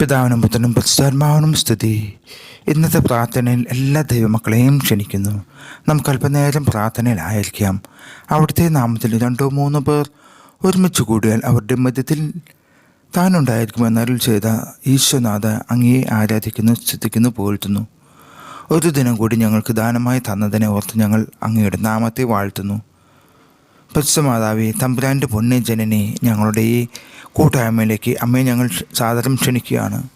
പിതാവിനും പുത്രനും പരിശുദ്ധാത്മാവിനും സ്തുതി. ഇന്നത്തെ പ്രാർത്ഥനയിൽ എല്ലാ ദൈവമക്കളെയും ക്ഷണിക്കുന്നു. നമുക്ക് അല്പനേരം പ്രാർത്ഥനയിലായിരിക്കാം. അവിടുത്തെ നാമത്തിൽ രണ്ടോ മൂന്നോ പേർ ഒരുമിച്ച് കൂടിയാൽ അവരുടെ മധ്യത്തിൽ താനുണ്ടായിരിക്കുമെന്ന് അരുൾ ചെയ്ത ഈശ്വനാഥ അങ്ങയെ ആരാധിക്കുന്നു സ്തുതിക്കുന്നു പോഴ്ത്തുന്നു ഒരു ദിനം കൂടി ഞങ്ങൾക്ക് ദാനമായി തന്നതിനെ ഓർത്ത് ഞങ്ങൾ അങ്ങയുടെ നാമത്തെ വാഴ്ത്തുന്നു. പരിശുമാതാവെ തമ്പുരാന്റെ പൊന്നെ ജനനെ ഞങ്ങളുടെ ഈ കൂട്ടായ്മയിലേക്ക് അമ്മയെ ഞങ്ങൾ സാദരം ക്ഷണിക്കുകയാണ്.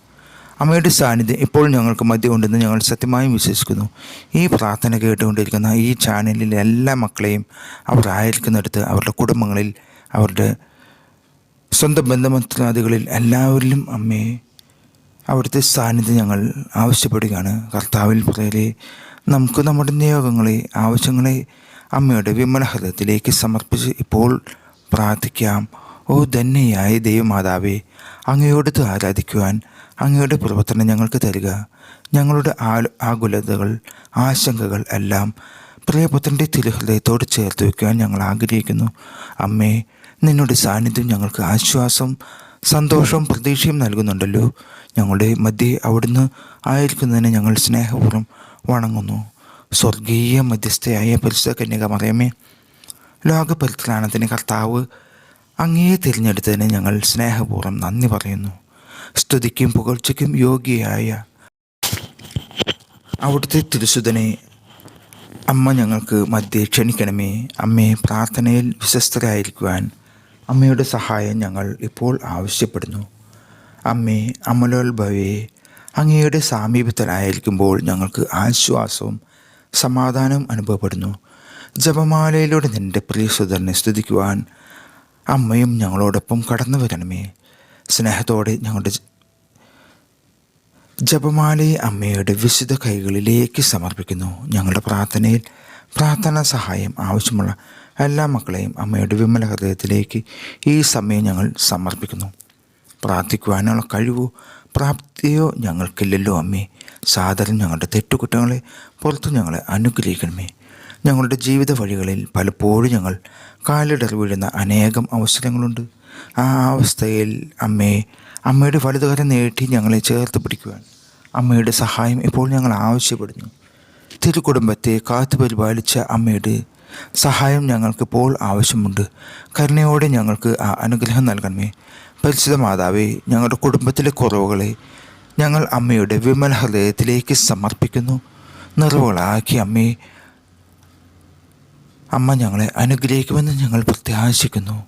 അമ്മയുടെ സാന്നിധ്യം ഇപ്പോൾ ഞങ്ങൾക്ക് മധ്യമുണ്ടെന്ന് ഞങ്ങൾ സത്യമായും വിശ്വസിക്കുന്നു. ഈ പ്രാർത്ഥന കേട്ടുകൊണ്ടിരിക്കുന്ന ഈ ചാനലിലെ എല്ലാ മക്കളെയും അവർ ആയിരിക്കുന്നിടത്ത് അവരുടെ കുടുംബങ്ങളിൽ അവരുടെ സ്വന്തം ബന്ധമത്രാദികളിൽ എല്ലാവരിലും അമ്മയെ അവിടുത്തെ സാന്നിധ്യം ഞങ്ങൾ ആവശ്യപ്പെടുകയാണ്. കർത്താവിൽ പ്രേരെ നമുക്ക് നമ്മുടെ നിയോഗങ്ങളെ ആവശ്യങ്ങളെ അമ്മയുടെ വിമല ഹൃദയത്തിലേക്ക് സമർപ്പിച്ച് ഇപ്പോൾ പ്രാർത്ഥിക്കാം. ഓ ധന്യയായ ദൈവമാതാവേ അങ്ങയോടത്ത് ആരാധിക്കുവാൻ അങ്ങയുടെ പ്രവർത്തനം ഞങ്ങൾക്ക് തരിക. ഞങ്ങളുടെ ആകുലതകൾ ആശങ്കകൾ എല്ലാം പ്രിയപുത്രന്റെ തിരുഹൃദയത്തോട് ചേർത്ത് വയ്ക്കുവാൻ ഞങ്ങൾ ആഗ്രഹിക്കുന്നു. അമ്മേ നിന്നുടെ സാന്നിധ്യം ഞങ്ങൾക്ക് ആശ്വാസം സന്തോഷവും പ്രതീക്ഷയും നൽകുന്നുണ്ടല്ലോ. ഞങ്ങളുടെ മധ്യേ അവിടുന്ന് ആയിരിക്കുന്നതിന് ഞങ്ങൾ സ്നേഹപൂർവം വണങ്ങുന്നു. സ്വർഗീയ മധ്യസ്ഥയായ പരിശുദ്ധ കന്യക മറിയമേ ലോകപരിത്രാണത്തിന് കർത്താവ് അങ്ങയെ തിരഞ്ഞെടുത്തതിന് ഞങ്ങൾ സ്നേഹപൂർവം നന്ദി പറയുന്നു. സ്തുതിക്കും പുകഴ്ചയ്ക്കും യോഗ്യയായ അവിടുത്തെ തിരുസുതനെ അമ്മ ഞങ്ങൾക്ക് മധ്യേ ക്ഷണിക്കണമേ. അമ്മയെ പ്രാർത്ഥനയിൽ വിശ്വസ്തരായിരിക്കുവാൻ അമ്മയുടെ സഹായം ഞങ്ങൾ ഇപ്പോൾ ആവശ്യപ്പെടുന്നു. അമ്മേ അമലോത്ഭവയെ അങ്ങയുടെ സാമീപ്യത്തിലായിരിക്കുമ്പോൾ ഞങ്ങൾക്ക് ആശ്വാസവും സമാധാനവും അനുഭവപ്പെടുന്നു. ജപമാലയിലൂടെ നിന്റെ പ്രിയ സുധരനെ സ്തുതിക്കുവാൻ അമ്മയും ഞങ്ങളോടൊപ്പം കടന്നു വരണമേ. സ്നേഹത്തോടെ ഞങ്ങളുടെ ജപമാലയെ അമ്മയുടെ വിശുദ്ധ കൈകളിലേക്ക് സമർപ്പിക്കുന്നു. ഞങ്ങളുടെ പ്രാർത്ഥനയിൽ പ്രാർത്ഥനാ സഹായം ആവശ്യമുള്ള എല്ലാ മക്കളെയും അമ്മയുടെ വിമല ഹൃദയത്തിലേക്ക് ഈ സമയം ഞങ്ങൾ സമർപ്പിക്കുന്നു. പ്രാർത്ഥിക്കുവാനുള്ള കഴിവോ പ്രാപ്തിയോ ഞങ്ങൾക്കില്ലല്ലോ അമ്മേ. സാദരം ഞങ്ങളുടെ തെറ്റുകുറ്റങ്ങളെ പുറത്തു ഞങ്ങളെ അനുഗ്രഹിക്കണമേ. ഞങ്ങളുടെ ജീവിത വഴികളിൽ പലപ്പോഴും ഞങ്ങൾ കാലിടർ വീഴുന്ന അനേകം അവസരങ്ങളുണ്ട്. ആ അവസ്ഥയിൽ അമ്മയെ അമ്മയുടെ വലുതുകരം നീട്ടി ഞങ്ങളെ ചേർത്ത് പിടിക്കുവാൻ അമ്മയുടെ സഹായം ഇപ്പോൾ ഞങ്ങൾ ആവശ്യപ്പെടുന്നു. തിരുക്കുടുംബത്തെ കാത്തു പരിപാലിച്ച അമ്മയുടെ സഹായം ഞങ്ങൾക്കിപ്പോൾ ആവശ്യമുണ്ട്. കരുണയോടെ ഞങ്ങൾക്ക് ആ അനുഗ്രഹം നൽകണമേ. പരിശുദ്ധ മാതാവേ ഞങ്ങളുടെ കുടുംബത്തിലെ കുറവുകളെ ഞങ്ങൾ അമ്മയുടെ വിമല ഹൃദയത്തിലേക്ക് സമർപ്പിക്കുന്നു. നിറവുകളാക്കി അമ്മയെ അമ്മ ഞങ്ങളെ അനുഗ്രഹിക്കുമെന്ന് ഞങ്ങൾ പ്രത്യാശിക്കുന്നു.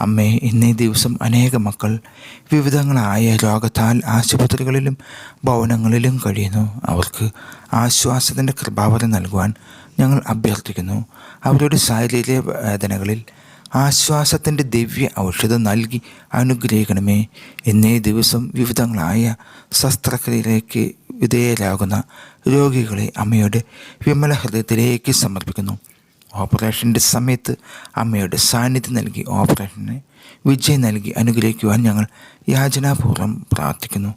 അമ്മേ ഇന്നേ ദിവസം അനേക മക്കൾ വിവിധങ്ങളായ രോഗത്താൽ ആശുപത്രികളിലും ഭവനങ്ങളിലും കഴിയുന്നു. അവർക്ക് ആശ്വാസത്തിന്റെ കൃപാവധി നൽകുവാൻ ഞങ്ങൾ അഭ്യർത്ഥിക്കുന്നു. അവരുടെ ശാരീരിക വേദനകളിൽ ആശ്വാസത്തിന്റെ ദിവ്യ ഔഷധം നൽകി അനുഗ്രഹിക്കണമേ. എന്നേ ദിവസം വിവിധങ്ങളായ ശസ്ത്രക്രിയയിലേക്ക് വിധേയരാകുന്ന രോഗികളെ അമ്മയുടെ വിമല ഹൃദയത്തിലേക്ക് സമർപ്പിക്കുന്നു. ഓപ്പറേഷന്റെ സമയത്ത് അമ്മയുടെ സാന്നിധ്യം നൽകി ഓപ്പറേഷനെ വിജയം നൽകി അനുഗ്രഹിക്കുവാൻ ഞങ്ങൾ യാചനാപൂർവം പ്രാർത്ഥിക്കുന്നു.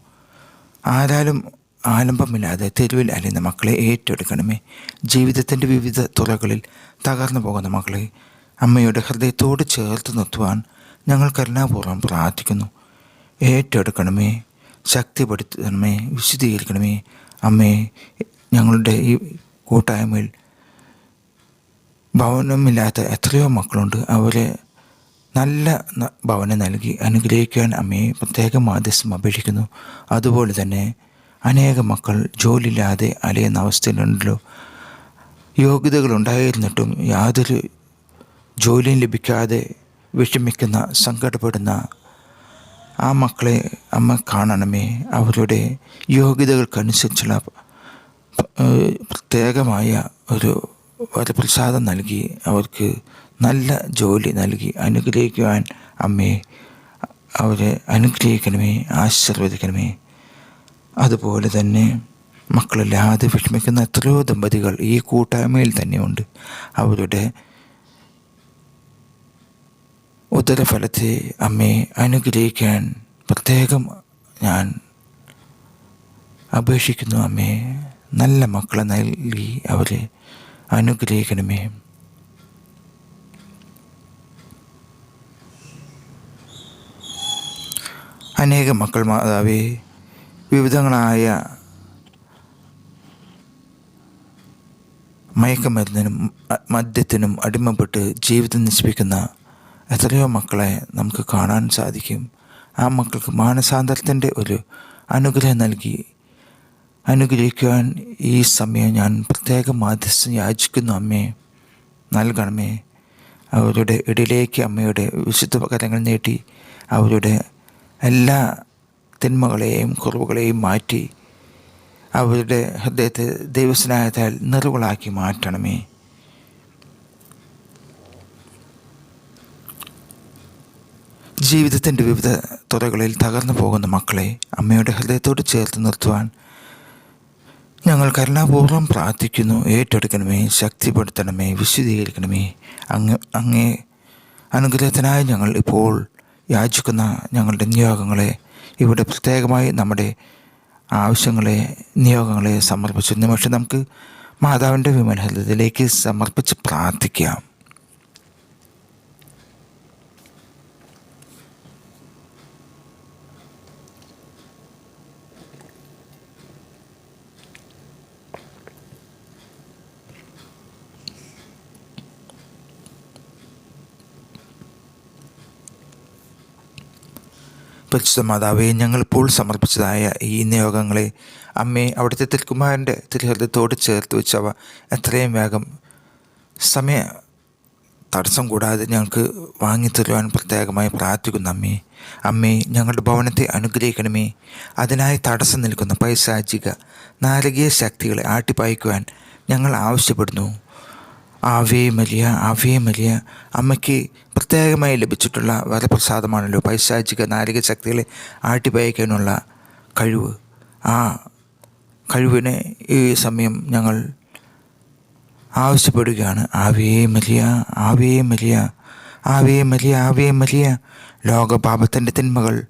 ആരാലും ആലംബമില്ലാതെ തെരുവിൽ അലയുന്ന മക്കളെ ഏറ്റെടുക്കണമേ. ജീവിതത്തിന്റെ വിവിധ തുറകളിൽ തകർന്നു പോകുന്ന മക്കളെ അമ്മയുടെ ഹൃദയത്തോട് ചേർത്ത് നിർത്തുവാൻ ഞങ്ങൾ കരുണാപൂർവം പ്രാർത്ഥിക്കുന്നു. ഏറ്റെടുക്കണമേ ശക്തിപ്പെടുത്തണമേ വിശദീകരിക്കണമേ അമ്മേ ഞങ്ങളുടെ ഈ കൂട്ടായ്മയിൽ ഭവനമില്ലാത്ത എത്രയോ മക്കളുണ്ട്. അവരെ നല്ല ഭവനം നൽകി അനുഗ്രഹിക്കാൻ അമ്മയെ പ്രത്യേകം മാധ്യസ്ഥം അപേക്ഷിക്കുന്നു. അതുപോലെ തന്നെ അനേക മക്കൾ ജോലിയില്ലാതെ അലയുന്ന അവസ്ഥയിലുണ്ടല്ലോ. യോഗ്യതകളുണ്ടായിരുന്നിട്ടും യാതൊരു ജോലിയും ലഭിക്കാതെ വിഷമിക്കുന്ന സങ്കടപ്പെടുന്ന ആ മക്കളെ അമ്മ കാണണമേ. അവരുടെ യോഗ്യതകൾക്കനുസരിച്ചുള്ള പ്രത്യേകമായ ഒരു വരപ്രസാദം നൽകി അവർക്ക് നല്ല ജോലി നൽകി അനുഗ്രഹിക്കുവാൻ അമ്മയെ അവരെ അനുഗ്രഹിക്കണമേ ആശീർവദിക്കണമേ. അതുപോലെ തന്നെ മക്കളില്ലാതെ വിഷമിക്കുന്ന എത്രയോ ദമ്പതികൾ ഈ കൂട്ടായ്മയിൽ തന്നെയുണ്ട്. അവരുടെ ഉദരഫലത്തെ അമ്മയെ അനുഗ്രഹിക്കാൻ പ്രത്യേകം ഞാൻ അപേക്ഷിക്കുന്നു അമ്മേ. നല്ല മക്കളെ നൽകി അവരെ അനുഗ്രഹിക്കണമേ. അനേക മക്കൾ മാതാവേ വിവിധങ്ങളായ മയക്കമരുന്നിനും മദ്യത്തിനും അടിമപ്പെട്ട് ജീവിതം നശിപ്പിക്കുന്ന എത്രയോ മക്കളെ നമുക്ക് കാണാൻ സാധിക്കും. ആ മക്കൾക്ക് മാനസാന്തരത്തിന്റെ ഒരു അനുഗ്രഹം നൽകി. അനുഗ്രഹിക്കുവാൻ ഈ സമയം ഞാൻ പ്രത്യേക മാധ്യസ്ഥം യാചിക്കുന്നു അമ്മേ. നൽകണമേ. അവരുടെ ഇടയിലേക്ക് അമ്മയുടെ വിശുദ്ധ കരങ്ങൾ നീട്ടി അവരുടെ എല്ലാ തിന്മകളെയും കുറവുകളെയും മാറ്റി അവരുടെ ഹൃദയത്തെ ദൈവസ്നേഹത്താൽ നിറവുകളാക്കി മാറ്റണമേ. ജീവിതത്തിന്റെ വിവിധ തുറകളിൽ തകർന്നു പോകുന്ന മക്കളെ അമ്മയുടെ ഹൃദയത്തോട് ചേർത്ത് നിർത്തുവാൻ ഞങ്ങൾ കരുണാപൂർവം പ്രാർത്ഥിക്കുന്നു. ഏറ്റെടുക്കണമേ ശക്തിപ്പെടുത്തണമേ വിശദീകരിക്കണമേ അങ്ങ് അങ്ങേ അനുഗ്രഹത്തിനായി ഞങ്ങൾ ഇപ്പോൾ യാചിക്കുന്ന ഞങ്ങളുടെ നിയോഗങ്ങളെ ഇവിടെ പ്രത്യേകമായി നമ്മുടെ ആവശ്യങ്ങളെ നിയോഗങ്ങളെ സമർപ്പിച്ചു നിമിഷം നമുക്ക് മാതാവിന്റെ വിമലഹൃദയത്തിലേക്ക് സമർപ്പിച്ച് പ്രാർത്ഥിക്കാം. പരിശുദ്ധ മാതാവെ ഞങ്ങളിപ്പോൾ സമർപ്പിച്ചതായ ഈ നിയോഗങ്ങളെ അമ്മേ അവിടുത്തെ തിരുക്കുമാരന്റെ തിരുഹൃദയത്തോട് ചേർത്ത് വെച്ചവ എത്രയും വേഗം സമയ തടസ്സം കൂടാതെ ഞങ്ങൾക്ക് വാങ്ങിത്തരുവാൻ പ്രത്യേകമായി പ്രാർത്ഥിക്കുന്നു അമ്മേ. അമ്മേ ഞങ്ങളുടെ ഭവനത്തെ അനുഗ്രഹിക്കണമേ. അതിനായി തടസ്സം നിൽക്കുന്ന പൈശാചിക നാരകീയ ശക്തികളെ ആട്ടിപ്പായിക്കുവാൻ ഞങ്ങൾ ആവശ്യപ്പെടുന്നു. ആവേ മലിയ ആവേ മലിയ അമ്മയ്ക്ക് പ്രത്യേകമായി ലഭിച്ചിട്ടുള്ള വരപ്രസാദമാണല്ലോ പൈശാചിക നാരിക ശക്തികളെ ആട്ടിപ്പയക്കാനുള്ള കഴിവ്. ആ കഴിവിനെ ഈ സമയം ഞങ്ങൾ ആവശ്യപ്പെടുകയാണ്. ആവേ മലിയ ആവേ മലിയ ആവേ മലിയ ആവേ മലിയ ലോകപാപത്തിന്റെ തിന്മകൾ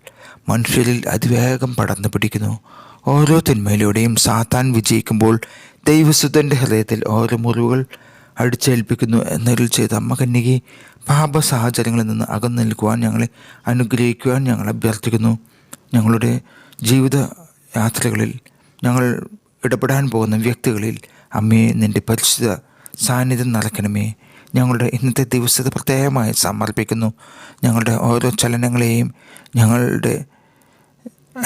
മനുഷ്യരിൽ അതിവേഗം പടർന്നു പിടിക്കുന്നു. ഓരോ തിന്മയിലൂടെയും സാത്താൻ വിജയിക്കുമ്പോൾ ദൈവസുതന്റെ ഹൃദയത്തിൽ ഓരോ മുറിവുകൾ അടിച്ചേൽപ്പിക്കുന്നു എന്നതിൽ ചെയ്ത അമ്മ പാപ സാഹചര്യങ്ങളിൽ നിന്ന് അകന്നു നിൽക്കുവാൻ ഞങ്ങളെ അനുഗ്രഹിക്കുവാൻ ഞങ്ങൾ അഭ്യർത്ഥിക്കുന്നു. ഞങ്ങളുടെ ജീവിത യാത്രകളിൽ ഞങ്ങൾ ഇടപെടാൻ പോകുന്ന വ്യക്തികളിൽ അമ്മയെ നിന്റെ പരിശുദ്ധ സാന്നിധ്യം നിറയ്ക്കണമേ ഞങ്ങളുടെ ഇന്നത്തെ ദിവസത്തെ പ്രത്യേകമായി സമർപ്പിക്കുന്നു. ഞങ്ങളുടെ ഓരോ ചലനങ്ങളെയും ഞങ്ങളുടെ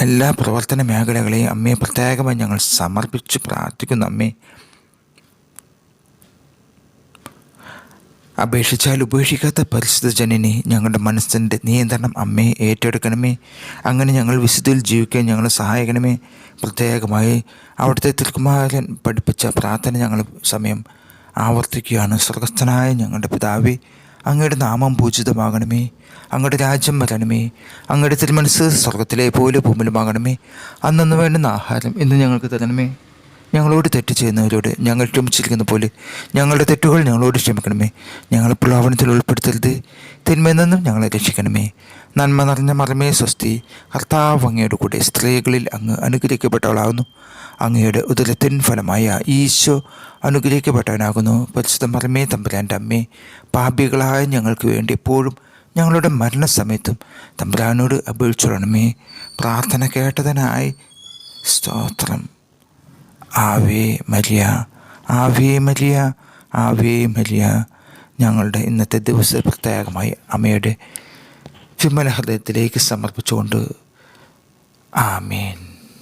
എല്ലാ പ്രവർത്തന മേഖലകളെയും അമ്മയെ പ്രത്യേകമായി ഞങ്ങൾ സമർപ്പിച്ച് പ്രാർത്ഥിക്കുന്നു അമ്മേ. അപേക്ഷിച്ചാൽ ഉപേക്ഷിക്കാത്ത പരിശുദ്ധ ജനനെ ഞങ്ങളുടെ മനസ്സിന്റെ നിയന്ത്രണം അമ്മയെ ഏറ്റെടുക്കണമേ. അങ്ങനെ ഞങ്ങൾ വിശുദ്ധിയിൽ ജീവിക്കാൻ ഞങ്ങളെ സഹായിക്കണമേ. പ്രത്യേകമായി അവിടുത്തെ തിരുക്കുമാരൻ പഠിപ്പിച്ച പ്രാർത്ഥന ഞങ്ങൾ സമയം ആവർത്തിക്കുകയാണ്. സ്വർഗസ്ഥനായ ഞങ്ങളുടെ പിതാവേ അങ്ങയുടെ നാമം പൂജിതമാകണമേ. അങ്ങയുടെ രാജ്യം വരണമേ. അങ്ങയുടെ തിരുമനസ് സ്വർഗത്തിലെ പോലെ ഭൂമിലുമാകണമേ അന്നു വേണ്ടുന്ന ആഹാരം ഇന്ന് ഞങ്ങൾക്ക് തരണമേ. ഞങ്ങളോട് തെറ്റ് ചെയ്യുന്നവരോട് ഞങ്ങൾ ക്ഷമിച്ചിരിക്കുന്ന പോലെ ഞങ്ങളുടെ തെറ്റുകൾ ഞങ്ങളോട് ക്ഷമിക്കണമേ. ഞങ്ങൾ പ്രലോഭനത്തിൽ ഉൾപ്പെടുത്തരുത്. തിന്മയിൽ നിന്നും ഞങ്ങളെ രക്ഷിക്കണമേ. നന്മ നിറഞ്ഞ മറമേ സ്വസ്തി. കർത്താവ് അങ്ങയുടെ കൂടെ സ്ത്രീകളിൽ അങ്ങ് അനുഗ്രഹിക്കപ്പെട്ടവളാകുന്നു. അങ്ങയുടെ ഉദരത്തിൻ ഫലമായ ഈശോ അനുഗ്രഹിക്കപ്പെട്ടവനാകുന്നു. പരിശുദ്ധ മറമേ തമ്പുരാന്റെ അമ്മേ പാപികളായ ഞങ്ങൾക്ക് വേണ്ടി എപ്പോഴും ഞങ്ങളുടെ മരണസമയത്തും തമ്പുരാനോട് അപേക്ഷിച്ചോളണമേ. പ്രാർത്ഥന കേട്ടതിനായി സ്തോത്രം. ആവേ മരിയ ആവേ മരിയ ആവേ മരിയ. ഞങ്ങളുടെ ഇന്നത്തെ ദിവസ പ്രത്യേകമായി അമ്മയുടെ വിമല ഹൃദയത്തിലേക്ക് സമർപ്പിച്ചുകൊണ്ട് ആമേൻ.